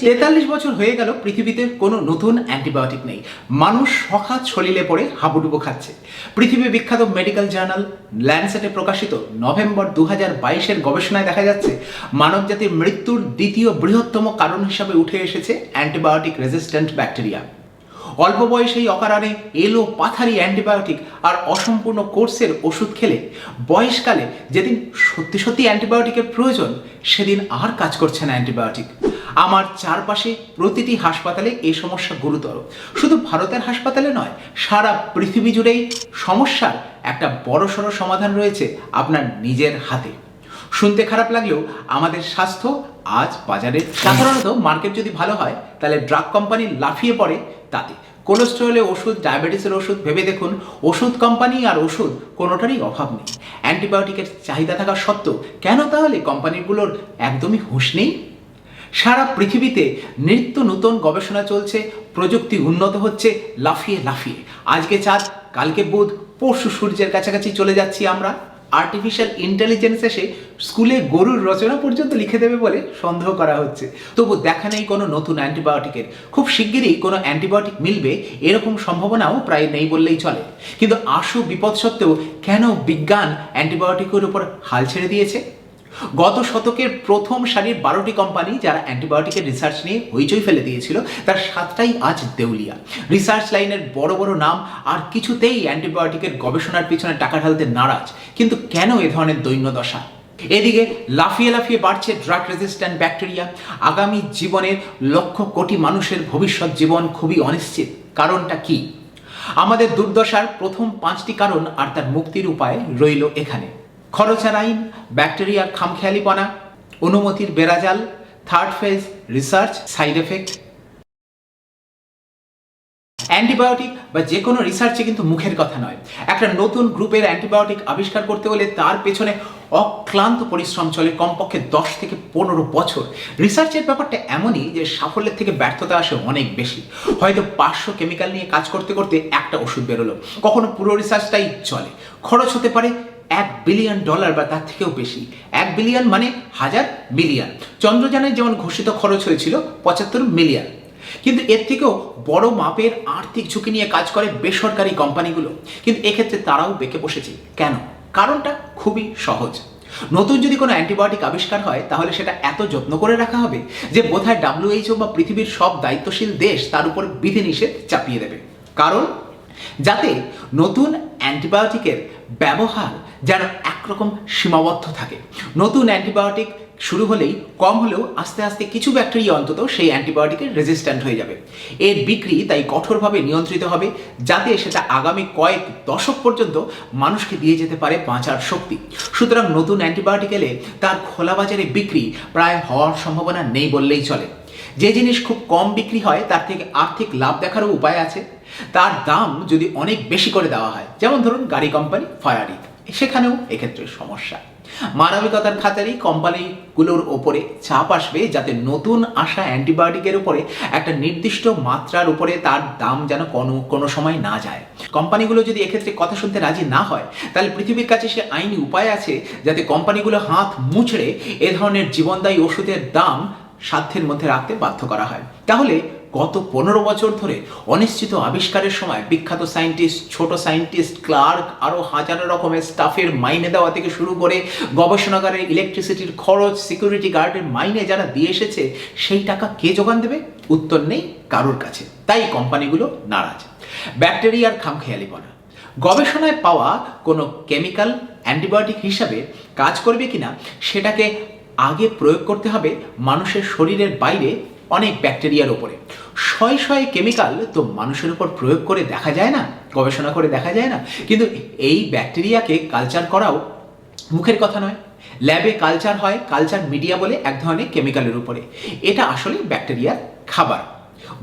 তেতাল্লিশ বছর হয়ে গেল, পৃথিবীতে কোনো নতুন অ্যান্টিবায়োটিক নেই। মানুষ সখা ছলিলে পড়ে হাবুডুবু খাচ্ছে। পৃথিবী বিখ্যাত মেডিকেল জার্নাল ল্যান্ডসেটে প্রকাশিত নভেম্বর দু হাজার বাইশের গবেষণায় দেখা যাচ্ছে, মানবজাতির মৃত্যুর দ্বিতীয় বৃহত্তম কারণ হিসাবে উঠে এসেছে অ্যান্টিবায়োটিক রেজিস্ট্যান্ট ব্যাকটেরিয়া। অল্প বয়সেই অকারণে এলো পাথারি অ্যান্টিবায়োটিক আর অসম্পূর্ণ কোর্সের ওষুধ খেলে। বয়সকালে যেদিন সত্যি সত্যি অ্যান্টিবায়োটিকের প্রয়োজন, সেদিন আর কাজ করছে না অ্যান্টিবায়োটিক। আমার চারপাশে প্রতিটি হাসপাতালে এই সমস্যা গুরুতর। শুধু ভারতের হাসপাতালে নয়, সারা পৃথিবী জুড়েই সমস্যার একটা বড়সড় সমাধান রয়েছে আপনার নিজের হাতে। শুনতে খারাপ লাগলেও আমাদের স্বাস্থ্য আজ বাজারে সাধারণত মার্কেট যদি ভালো হয়, তাহলে ড্রাগ কোম্পানি লাফিয়ে পড়ে তাতে। কোলেস্টেরলের ওষুধ, ডায়াবেটিসের ওষুধ ভেবে দেখুন, ওষুধ কোম্পানি আর ওষুধ কোনোটারই অভাব নেই। অ্যান্টিবায়োটিকের চাহিদা থাকা সত্ত্বেও কেন তাহলে কোম্পানিগুলোর একদমই হুঁশ নেই? সারা পৃথিবীতে নিত্য নূতন গবেষণা চলছে, প্রযুক্তি উন্নত হচ্ছে, লাফিয়ে লাফিয়ে। আজকে চাঁদ, কালকে বুধ, পরশু সূর্যের কাছাকাছি চলে যাচ্ছি আমরা। আর্টিফিশিয়াল ইন্টেলিজেন্স এসে স্কুলে গরুর রচনা পর্যন্ত লিখে দেবে বলে সন্দেহ করা হচ্ছে। তবু দেখা নেই কোনো নতুন অ্যান্টিবায়োটিকের। খুব শিগগিরই কোনো অ্যান্টিবায়োটিক মিলবে, এরকম সম্ভাবনাও প্রায় নেই বললেই চলে। কিন্তু আশু বিপদ সত্ত্বেও কেন বিজ্ঞান অ্যান্টিবায়োটিকের উপর হাল ছেড়ে দিয়েছে? গত শতকের প্রথম সারির বারোটি কোম্পানি যারা অ্যান্টিবায়োটিকের রিসার্চ নিয়ে হইচই ফেলে দিয়েছিল, তার সাতটাই আজ দেউলিয়া। রিসার্চ লাইনের বড় বড় নাম আর কিছুতেই অ্যান্টিবায়োটিকের গবেষণার পিছনে টাকা ঢালতে নারাজ। কিন্তু কেন এ ধরনের দৈন্যদশা এদিকে লাফিয়ে লাফিয়ে বাড়ছে ড্রাগ রেজিস্ট্যান্ট ব্যাকটেরিয়া আগামী জীবনের লক্ষ কোটি মানুষের ভবিষ্যৎ জীবন খুবই অনিশ্চিত। কারণটা কি? আমাদের দুর্দশার প্রথম পাঁচটি কারণ আর তার মুক্তির উপায় রইল এখানে। খরচার আইন ব্যাকটেরিয়ার খামখেয়ালিপনা, অনুমতির বেড়াজাল third phase research side effect antibiotic বা যে কোনো রিসার্চে কিন্তু মুখের কথা নয়। একটা নতুন গ্রুপের অ্যান্টিবায়োটিক আবিষ্কার করতে হলে তার পেছনে অক্লান্ত পরিশ্রম চলে কমপক্ষে দশ থেকে পনেরো বছর। রিসার্চের ব্যাপারটা এমনই যে সাফল্যের থেকে ব্যর্থতা আসে অনেক বেশি। হয়তো পাঁচশো কেমিক্যাল নিয়ে কাজ করতে করতে একটা ওষুধ বেরোলো। কখনো পুরো রিসার্চটাই চলে। খরচ হতে পারে এক বিলিয়ন ডলার বা তার থেকেও বেশি। এক বিলিয়ন মানে হাজার মিলিয়ন চন্দ্রযানের যেমন ঘোষিত খরচ হয়েছিল পঁচাত্তর মিলিয়ন কিন্তু এর থেকেও বড় মাপের আর্থিক ঝুঁকি নিয়ে কাজ করে বেসরকারি কোম্পানিগুলো। কিন্তু এক্ষেত্রে তারাও বেঁকে বসেছে। কেন? কারণটা খুবই সহজ। নতুন যদি কোনো অ্যান্টিবায়োটিক আবিষ্কার হয়, তাহলে সেটা এত যত্ন করে রাখা হবে যে বোধহয় ডাব্লিউএইচও বা পৃথিবীর সব দায়িত্বশীল দেশ তার উপর বিধিনিষেধ চাপিয়ে দেবে। কারণ? যাতে নতুন অ্যান্টিবায়োটিকের ব্যবহার যেন একরকম সীমাবদ্ধ থাকে। নতুন অ্যান্টিবায়োটিক শুরু হলেই, কম হলেও আস্তে আস্তে কিছু ব্যাকটেরিয়া অন্তত সেই অ্যান্টিবায়োটিকের রেজিস্ট্যান্ট হয়ে যাবে। এর বিক্রি তাই কঠোরভাবে নিয়ন্ত্রিত হবে, যাতে সেটা আগামী কয়েক দশক পর্যন্ত মানুষকে দিয়ে যেতে পারে বাঁচার শক্তি। সুতরাং নতুন অ্যান্টিবায়োটিক এলে তার খোলা বাজারে বিক্রি প্রায় হওয়ার সম্ভাবনা নেই বললেই চলে। যে জিনিস খুব কম বিক্রি হয়, তার থেকে আর্থিক লাভ দেখারও উপায় আছে। তার দাম যদি অনেক বেশি করে দেওয়া হয়, যেমন ধরুন গাড়ি কোম্পানি ফায়ারি সেখানেও এক্ষেত্রে সমস্যা। মানবিকতার খাতারেই কোম্পানিগুলোর ওপরে চাপ আসবে যাতে নতুন আসা অ্যান্টিবায়োটিকের উপরে একটা নির্দিষ্ট মাত্রার উপরে তার দাম যেন কোনো কোনো সময় না যায়। কোম্পানিগুলো যদি এক্ষেত্রে কথা শুনতে রাজি না হয়, তাহলে পৃথিবীর কাছে সে আইনি উপায় আছে যাতে কোম্পানিগুলো হাত মুছড়ে এ ধরনের জীবনদায়ী ওষুধের দাম সাধ্যের মধ্যে রাখতে বাধ্য করা হয়। তাহলে গত পনেরো বছর ধরে অনিশ্চিত আবিষ্কারের সময় বিখ্যাত সায়েন্টিস্ট, ছোট সায়েন্টিস্ট ক্লার্ক আরও হাজারো রকমের স্টাফের মাইনে দেওয়া থেকে শুরু করে গবেষণাগারের ইলেকট্রিসিটির খরচ সিকিউরিটি গার্ডের মাইনে যারা দিয়ে এসেছে, সেই টাকা কে যোগান দেবে? উত্তর নেই কারোর কাছে। তাই কোম্পানিগুলো নারাজ। ব্যাকটেরিয়ার খামখেয়ালিপনা গবেষণায় পাওয়া কোনো কেমিক্যাল, অ্যান্টিবায়োটিক হিসাবে কাজ করবে কিনা, সেটাকে আগে প্রয়োগ করতে হবে মানুষের শরীরের বাইরে অনেক ব্যাকটেরিয়ার ওপরে শয় শয় কেমিক্যাল তো মানুষের উপর প্রয়োগ করে দেখা যায় না, গবেষণা করে দেখা যায় না। কিন্তু এই ব্যাকটেরিয়াকে কালচার করাও মুখের কথা নয়। ল্যাবে কালচার হয় কালচার মিডিয়া বলে এক ধরনের কেমিক্যালের উপরে। এটা আসলে ব্যাকটেরিয়ার খাবার।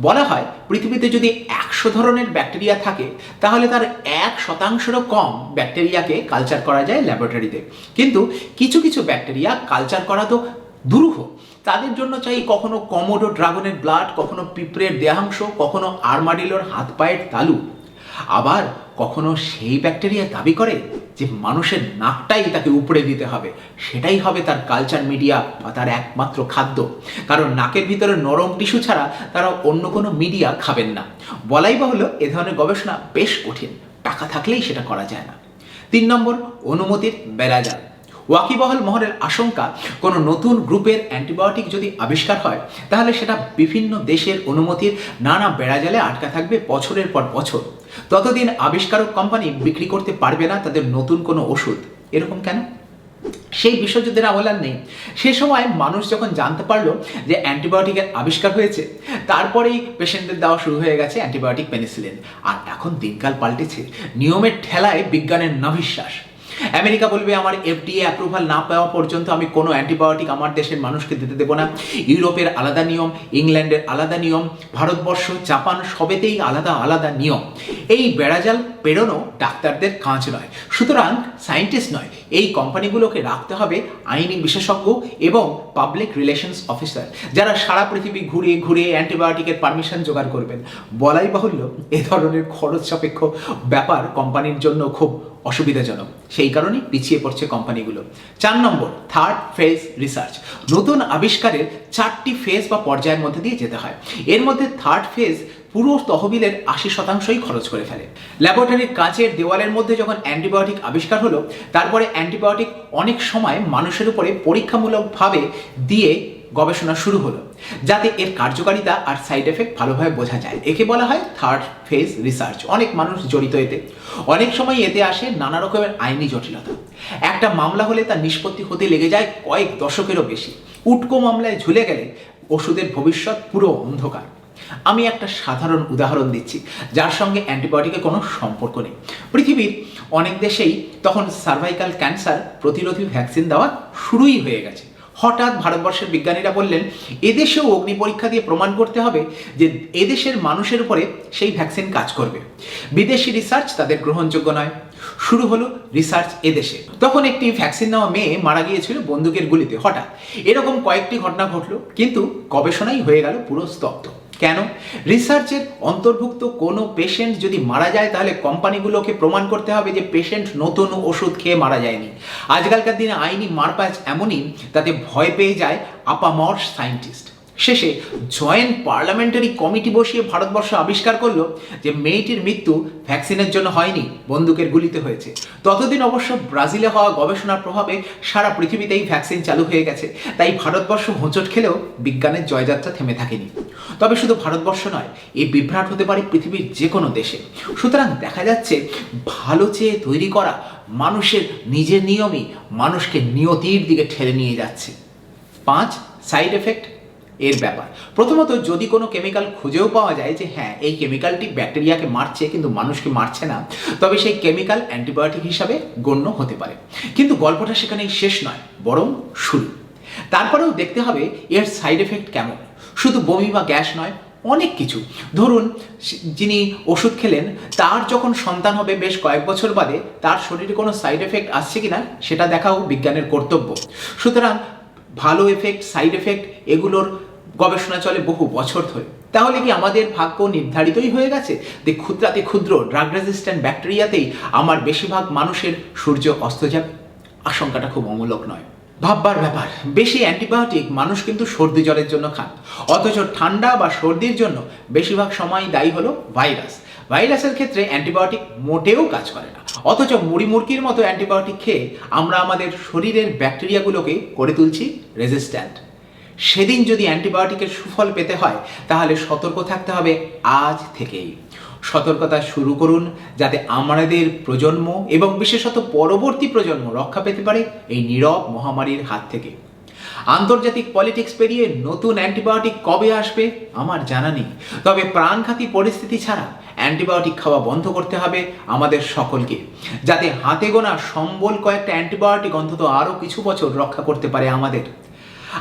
বলা হয়, পৃথিবীতে যদি একশো ধরনের ব্যাকটেরিয়া থাকে, তাহলে তার এক শতাংশেরও কম ব্যাকটেরিয়াকে কালচার করা যায় ল্যাবরেটরিতে কিন্তু কিছু কিছু ব্যাকটেরিয়া কালচার করা তো দুরূহ। তাদের জন্য চাই কখনো কমোডো ড্রাগনের ব্লাড কখনো পিঁপড়ের দেহাংশ, কখনো আর্মাডিলোর হাত পায়ের তালু। আবার কখনো সেই ব্যাকটেরিয়া দাবি করে যে মানুষের নাকটাই তাকে উপড়ে দিতে হবে। সেটাই হবে তার কালচার মিডিয়া বা তার একমাত্র খাদ্য। কারণ নাকের ভিতরে নরম টিস্যু ছাড়া তারা অন্য কোনো মিডিয়া খাবেন না। বলাই বাহুল্য এ ধরনের গবেষণা বেশ কঠিন। টাকা থাকলেই সেটা করা যায় না। তিন নম্বর, অনুমতির বেড়াজাল। ওয়াকিবহল মহলের আশঙ্কা, কোনো নতুন গ্রুপের অ্যান্টিবায়োটিক যদি আবিষ্কার হয়, তাহলে সেটা বিভিন্ন দেশের অনুমতির নানা বেড়াজালে আটকা থাকবে বছরের পর বছর। ততদিন আবিষ্কারক কোম্পানি বিক্রি করতে পারবে না তাদের নতুন কোনো ওষুধ। এরকম কেন? সেই বিশ্বযুদ্ধের আমলার নেই। সে সময় মানুষ যখন জানতে পারল যে অ্যান্টিবায়োটিকের আবিষ্কার হয়েছে, তারপরেই পেশেন্টদের দেওয়া শুরু হয়ে গেছে অ্যান্টিবায়োটিক পেনিসিলিন। আর এখন দিনকাল পাল্টেছে। নিয়মের ঠেলায় বিজ্ঞানের নাভিশ্বাস। আমেরিকা বলবে, আমার এফডিএ অ্যাপ্রুভাল না পাওয়া পর্যন্ত আমি কোনো অ্যান্টিবায়োটিক আমার দেশের মানুষকে দিতে দেবো না। ইউরোপের আলাদা নিয়ম, ইংল্যান্ডের আলাদা নিয়ম, ভারতবর্ষ, জাপান সবেতেই আলাদা আলাদা নিয়ম। এই বেড়াজাল পেরোনো ডাক্তারদের কাজ নয়, সুতরাং সায়েন্টিস্ট নয়, এই কোম্পানিগুলোকে রাখতে হবে আইনি বিশেষজ্ঞ এবং পাবলিক রিলেশনস অফিসার যারা সারা পৃথিবী ঘুরে ঘুরে অ্যান্টিবায়োটিকের পারমিশন জোগাড় করবেন। বলাই বাহুল্য, এ ধরনের খরচ সাপেক্ষ ব্যাপার কোম্পানির জন্য খুব অসুবিধাজনক। সেই কারণেই পিছিয়ে পড়ছে কোম্পানিগুলো। চার নম্বর থার্ড ফেজ রিসার্চ নতুন আবিষ্কারের চারটি ফেজ বা পর্যায়ের মধ্যে দিয়ে যেতে হয়। এর মধ্যে থার্ড ফেজ পুরো তহবিলের আশি শতাংশই খরচ করে ফেলে। ল্যাবরেটরির কাঁচের দেওয়ালের মধ্যে যখন অ্যান্টিবায়োটিক আবিষ্কার হলো, তারপরে অ্যান্টিবায়োটিক অনেক সময় মানুষের উপরে পরীক্ষামূলকভাবে দিয়ে গবেষণা শুরু হলো, যাতে এর কার্যকারিতা আর সাইড এফেক্ট ভালোভাবে বোঝা যায়। একে বলা হয় থার্ড ফেজ রিসার্চ অনেক মানুষ জড়িত এতে। অনেক সময় এতে আসে নানা রকমের আইনি জটিলতা। একটা মামলা হলে তার নিষ্পত্তি হতে লেগে যায় কয়েক দশকেরও বেশি। উটকো মামলায় ঝুলে গেলে ওষুধের ভবিষ্যৎ পুরো অন্ধকার। আমি একটা সাধারণ উদাহরণ দিচ্ছি, যার সঙ্গে অ্যান্টিবায়োটিকের কোনো সম্পর্ক নেই। পৃথিবীর অনেক দেশেই তখন সার্ভাইকাল ক্যান্সার প্রতিরোধী ভ্যাকসিন দেওয়া শুরুই হয়ে গেছে। হঠাৎ ভারতবর্ষের বিজ্ঞানীরা বললেন, এদেশেও অগ্নি পরীক্ষা দিয়ে প্রমাণ করতে হবে যে এদেশের মানুষের উপরে সেই ভ্যাকসিন কাজ করবে। বিদেশি রিসার্চ তাদের গ্রহণযোগ্য নয়। শুরু হলো রিসার্চ এদেশে। তখন একটি ভ্যাকসিন নেওয়া মেয়ে মারা গিয়েছিল বন্দুকের গুলিতে, হঠাৎ। এরকম কয়েকটি ঘটনা ঘটলো, কিন্তু গবেষণাই হয়ে গেল পুরো স্তব্ধ। কেন? রিসার্চের অন্তর্ভুক্ত কোনো পেশেন্ট যদি মারা যায়, তাহলে কোম্পানিগুলোকে প্রমাণ করতে হবে যে পেশেন্ট নতুন ওষুধ খেয়ে মারা যায়নি। আজকালকার দিনে আইনি মারপ্যাচ এমনই, তাতে ভয় পেয়ে যায় আপামর সায়েন্টিস্ট শেষে জয়েন্ট পার্লামেন্টারি কমিটি বসিয়ে ভারতবর্ষ আবিষ্কার করল যে মেয়েটির মৃত্যু ভ্যাকসিনের জন্য হয়নি, বন্দুকের গুলিতে হয়েছে। ততদিন অবশ্য ব্রাজিলে হওয়া গবেষণার প্রভাবে সারা পৃথিবীতেই ভ্যাকসিন চালু হয়ে গেছে, তাই ভারতবর্ষ হোঁচট খেলেও বিজ্ঞানের জয়যাত্রা থেমে থাকেনি। তবে শুধু ভারতবর্ষ নয় এই বিভ্রাট হতে পারে পৃথিবীর যে কোনো দেশে। সুতরাং দেখা যাচ্ছে ভালো চেয়ে তৈরি করা মানুষের নিজের নিয়মই মানুষকে নিয়তির দিকে ঠেলে নিয়ে যাচ্ছে। পাঁচ সাইড এফেক্ট এর ব্যাপার। প্রথমত, যদি কোনো কেমিক্যাল খুঁজেও পাওয়া যায় যে হ্যাঁ এই কেমিক্যালটি ব্যাকটেরিয়াকে মারছে কিন্তু মানুষকে মারছে না, তবে সেই কেমিক্যাল অ্যান্টিবায়োটিক হিসাবে গণ্য হতে পারে। কিন্তু গল্পটা সেখানেই শেষ নয়, বরং শুরু। তারপরেও দেখতে হবে এর সাইড এফেক্ট কেমন। শুধু বমি বা গ্যাস নয়, অনেক কিছু। ধরুন যিনি ওষুধ খেলেন, তার যখন সন্তান হবে বেশ কয়েক বছর বাদে, তার শরীরে কোনো সাইড এফেক্ট আসছে কিনা, সেটা দেখাও বিজ্ঞানের কর্তব্য। সুতরাং, ভালো এফেক্ট সাইড এফেক্ট এগুলোর গবেষণা চলে বহু বছর ধরে। তাহলে কি আমাদের ভাগ্য নির্ধারিতই হয়ে গেছে? যে ক্ষুদ্রাতে ক্ষুদ্র ড্রাগ রেজিস্ট্যান্ট ব্যাকটেরিয়াতেই আমার বেশিরভাগ মানুষের সূর্য অস্ত যাবে? আশঙ্কাটা খুব অমূলক নয়। ভাববার ব্যাপার, বেশি অ্যান্টিবায়োটিক মানুষ কিন্তু সর্দি জ্বরের জন্য খান। অথচ ঠান্ডা বা সর্দির জন্য বেশিরভাগ সময় দায়ী হলো ভাইরাস। ভাইরাসের ক্ষেত্রে অ্যান্টিবায়োটিক মোটেও কাজ করে না। অথচ মুড়ি মুরগির মতো অ্যান্টিবায়োটিক খেয়ে আমরা আমাদের শরীরের ব্যাকটেরিয়াগুলোকে করে তুলছি রেজিস্ট্যান্ট সেদিন যদি অ্যান্টিবায়োটিকের সুফল পেতে হয়, তাহলে সতর্ক থাকতে হবে আজ থেকেই। সতর্কতা শুরু করুন যাতে আমাদের প্রজন্ম এবং বিশেষত পরবর্তী প্রজন্ম রক্ষা পেতে পারে এই নীরব মহামারীর হাত থেকে। আন্তর্জাতিক পলিটিক্স পেরিয়ে নতুন অ্যান্টিবায়োটিক কবে আসবে, আমার জানা নেই। তবে প্রাণঘাতী পরিস্থিতি ছাড়া অ্যান্টিবায়োটিক খাওয়া বন্ধ করতে হবে আমাদের সকলকে, যাতে হাতে গোনা সম্বল কয়েকটা অ্যান্টিবায়োটিক অন্তত আরও কিছু বছর রক্ষা করতে পারে আমাদের।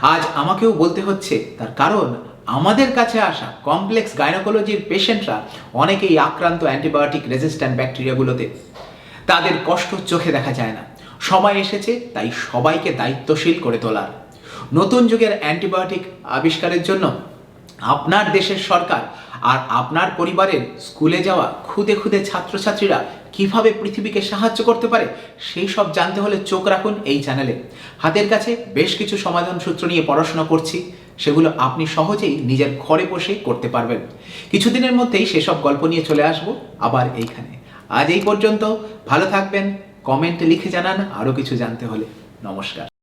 আজ আমাকেও বলতে হচ্ছে, তার কারণ আমাদের কাছে আসা কমপ্লেক্স গাইনোকোলজির পেশেন্টরা অনেকেই আক্রান্ত অ্যান্টিবায়োটিক রেজিস্ট্যান্ট ব্যাকটেরিয়াগুলোতে তাদের কষ্ট চোখে দেখা যায় না। সময় এসেছে, তাই সবাইকে দায়িত্বশীল করে তোলার। নতুন যুগের অ্যান্টিবায়োটিক আবিষ্কারের জন্য আপনার দেশের সরকার আর আপনার পরিবারের স্কুলে যাওয়া খুদে খুদে ছাত্রছাত্রীরা কীভাবে পৃথিবীকে সাহায্য করতে পারে, সেই সব জানতে হলে চোখ রাখুন এই চ্যানেলে। হাতের কাছে বেশ কিছু সমাধান সূত্র নিয়ে পড়াশোনা করছি, সেগুলো আপনি সহজেই নিজের ঘরে বসে করতে পারবেন। কিছুদিনের মধ্যেই সেসব গল্প নিয়ে চলে আসব আবার এইখানে। আজ এই পর্যন্ত, ভালো থাকবেন, কমেন্টে লিখে জানান আরও কিছু জানতে হলে। নমস্কার।